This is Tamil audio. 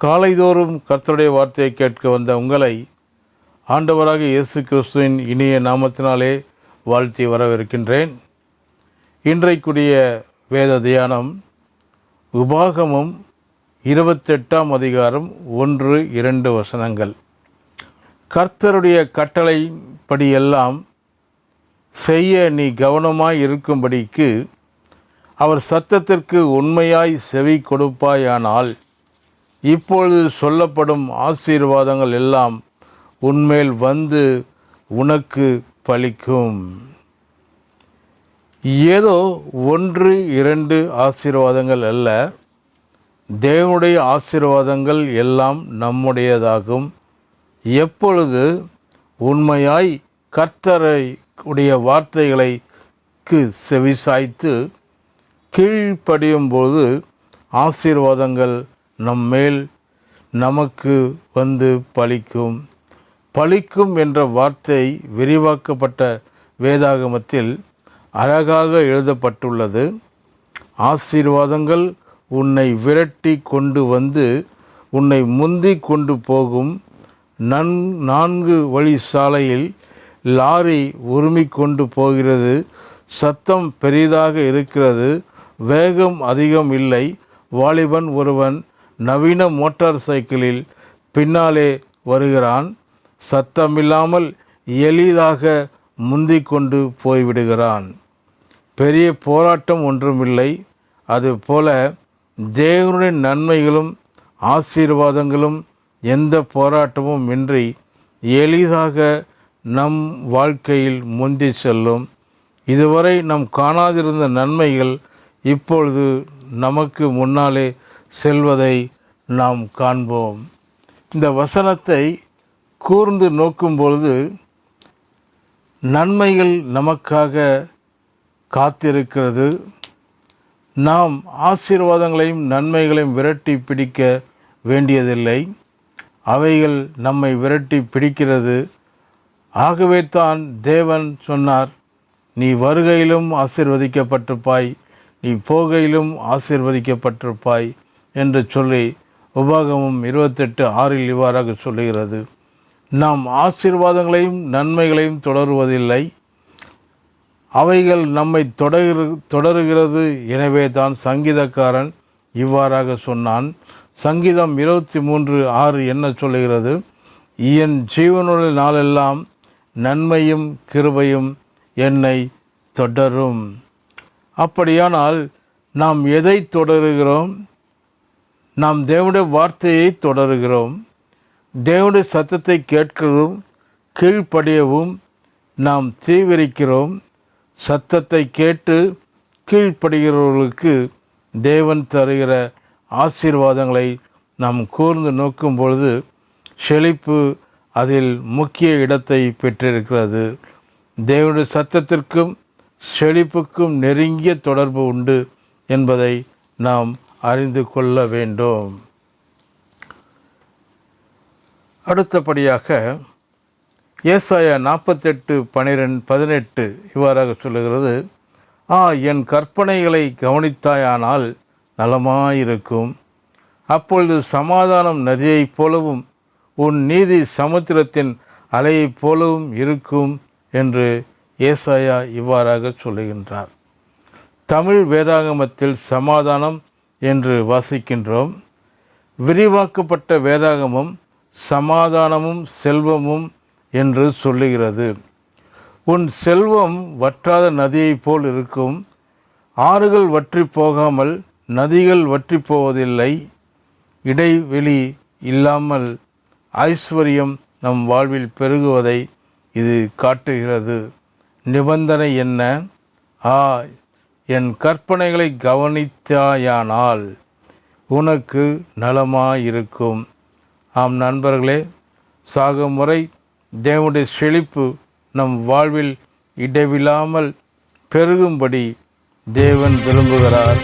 காலைதோறும் கர்த்தருடைய வார்த்தையை கேட்க வந்த உங்களை ஆண்டவராக இயேசு கிறிஸ்துவின் இனிய நாமத்தினாலே வாழ்த்தி வரவிருக்கின்றேன் இன்றைக்குரிய வேத தியானம் உபாகமும் இருபத்தெட்டாம் அதிகாரம் ஒன்று இரண்டு வசனங்கள். கர்த்தருடைய கட்டளைப்படியெல்லாம் செய்ய நீ கவனமாய் இருக்கும்படிக்கு அவர் சத்தத்திற்கு உண்மையாய் செவி கொடுப்பாயானால் இப்பொழுது சொல்லப்படும் ஆசீர்வாதங்கள் எல்லாம் உன்மேல் வந்து உனக்கு பலிக்கும். ஏதோ ஒன்று இரண்டு ஆசீர்வாதங்கள் அல்ல. தேவனுடைய ஆசீர்வாதங்கள் எல்லாம் நம்முடையதாகும். எப்பொழுது உண்மையாய் கர்த்தரை உடைய வார்த்தைகளைக்கு செவிசாய்த்து கீழ்ப்படியும்போது ஆசீர்வாதங்கள் நம்மேல் நமக்கு வந்து பலிக்கும் பலிக்கும் என்ற வார்த்தை விரிவாக்கப்பட்ட வேதாகமத்தில் அழகாக எழுதப்பட்டுள்ளது. ஆசீர்வாதங்கள் உன்னை விரட்டி கொண்டு வந்து உன்னை முந்தி கொண்டு போகும். நன் நான்கு வழி சாலையில் லாரி உருமி கொண்டு போகிறது. சத்தம் பெரிதாக இருக்கிறது. வேகம் அதிகம் இல்லை. வாலிபன் ஒருவன் நவீன மோட்டார் சைக்கிளில் பின்னாலே வருகிறான். சத்தமில்லாமல் எளிதாக முந்தி கொண்டு போய்விடுகிறான். பெரிய போராட்டம் ஒன்றுமில்லை. அதுபோல தேவனுடைய நன்மைகளும் ஆசீர்வாதங்களும் எந்த போராட்டமும் இன்றி எளிதாக நம் வாழ்க்கையில் முந்தி செல்லும். இதுவரை நாம் காணாதிருந்த நன்மைகள் இப்பொழுது நமக்கு முன்னாலே செல்வதை நாம் காண்போம். இந்த வசனத்தை கூர்ந்து நோக்கும் பொழுது நன்மைகள் நமக்காக காத்திருக்கிறது. நாம் ஆசீர்வாதங்களையும் நன்மைகளையும் விரட்டி பிடிக்க வேண்டியதில்லை. அவைகள் நம்மை விரட்டி பிடிக்கிறது. ஆகவே தான் தேவன் சொன்னார் நீ வருகையிலும் ஆசிர்வதிக்கப்பட்டிருப்பாய் நீ போகையிலும் ஆசிர்வதிக்கப்பட்டிருப்பாய். என்று சொல்லி உபாகமும் இருபத்தெட்டு ஆறில் இவ்வாறாக சொல்லுகிறது. நாம் ஆசீர்வாதங்களையும் நன்மைகளையும் தொடருவதில்லை. அவைகள் நம்மை தொடரு தொடருகிறது எனவே தான் சங்கீதக்காரன் இவ்வாறாக சொன்னான். சங்கீதம் இருபத்தி மூன்று ஆறு என்ன சொல்லுகிறது? என் ஜீவனுள்ள நாளெல்லாம் நன்மையும் கிருபையும் என்னை தொடரும். அப்படியானால் நாம் எதை தொடருகிறோம்? நாம் தேவனுடைய வார்த்தையை தொடருகிறோம். தேவனுடைய சத்தத்தை கேட்கவும் கீழ்ப்படியவும் நாம் தீவிரிக்கிறோம். சத்தத்தை கேட்டு கீழ்ப்படுகிறவர்களுக்கு தேவன் தருகிற ஆசீர்வாதங்களை நாம் கூர்ந்து நோக்கும் பொழுது செழிப்பு அதில் முக்கிய இடத்தை பெற்றிருக்கிறது. தேவனுடைய சத்தத்திற்கும் செழிப்புக்கும் நெருங்கிய தொடர்பு உண்டு என்பதை நாம் அறிந்து கொள்ள வேண்டும். அடுத்தபடியாக ஏசாயா நாற்பத்தெட்டு பனிரெண்டு பதினெட்டு இவ்வாறாக சொல்லுகிறது ஆ என் கற்பனைகளை கவனித்தாயானால் நலமாயிருக்கும். அப்பொழுது சமாதானம் நதியைப் போலவும் உன் நீதி சமுத்திரத்தின் அலையைப் போலவும் இருக்கும் என்று ஏசாயா இவ்வாறாக சொல்லுகின்றார். தமிழ் வேதாகமத்தில் சமாதானம் என்று வாசிக்கின்றோம். விரிவாக்கப்பட்ட வேதாகமும் சமாதானமும் செல்வமும் என்று சொல்லுகிறது. உன் செல்வம் வற்றாத நதியைப் போல் இருக்கும். ஆறுகள் வற்றி போகாமல் நதிகள் வற்றி போவதில்லை. இடைவெளி இல்லாமல் ஐஸ்வர்யம் நம் வாழ்வில் பெருகுவதை இது காட்டுகிறது. நிபந்தனை என்ன? ஆ என் கற்பனைகளை கவனித்தாயானால் உனக்கு நலமாயிருக்கும். ஆம் நண்பர்களே சாகும் முறை தேவனுடைய செழிப்பு நம் வாழ்வில் இடைவில்லாமல் பெருகும்படி தேவன் விரும்புகிறார்.